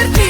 convertir.